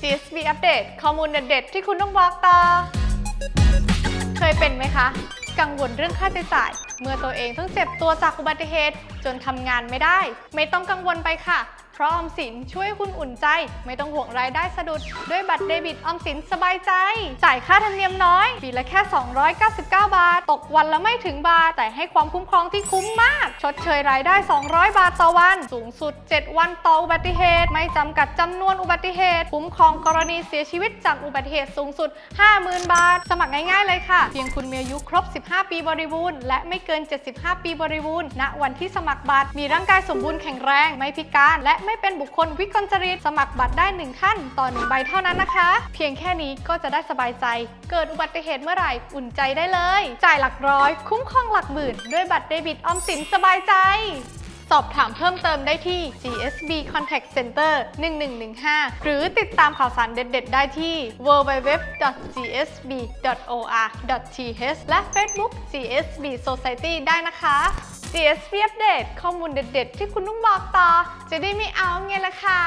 CSB อัปเดตข้อมูลเด็ดๆที่คุณต้องบอกต่อ เคยเป็นไหมคะ กังวลเรื่องค่าใช้จ่าย เมื่อตัวเองต้องเจ็บตัวจากอุบัติเหตุ จนทำงานไม่ได้ ไม่ต้องกังวลไปค่ะ ราะออมสินช่วยคุณอุ่นใจ ไม่ต้องห่วงรายได้สะดุด ด้วยบัตรเดบิตออมสินสบายใจ จ่ายค่าธรรมเนียมน้อย ปีละแค่ 299 บาท ตกวันละไม่ถึงบาท แต่ให้ความคุ้มครองที่คุ้มมาก ชดเชยรายได้ 200 บาทต่อวัน สูงสุด 7 วันต่ออุบัติเหตุ ไม่จำกัดจำนวนอุบัติเหตุ คุ้มครองกรณีเสียชีวิตจากอุบัติเหตุสูงสุด 50,000 บาท สมัครง่ายๆเลยค่ะ เพียงคุณมีอายุครบ 15 ปีบริบูรณ์และไม่เกิน 75 ปีบริบูรณ์ณวันที่สมัครบัตรมีร่างกายสมบูรณ์แข็งแรงไม่พิการและไม่เป็นบุคคลวิกลจริตสมัครบัตรได้ 1 ท่าน ต่อ 1 ใบเท่านั้นนะคะ เพียงแค่นี้ก็จะได้สบายใจ เกิดอุบัติเหตุเมื่อไหร่อุ่นใจได้เลย จ่ายหลักร้อย คุ้มครองหลักหมื่นด้วยบัตรเดบิตออมสินสบายใจ สอบถามเพิ่มเติมได้ที่ GSB Contact Center 1115 หรือติดตามข่าวสารเด็ด ๆ ได้ที่ www.gsb.or.th และ Facebook GSB Society ได้นะคะ GSB Update ข้อมูลเด็ด ๆ ที่คุณต้องบอกต่อ จะได้ไม่เอาไงล่ะคะ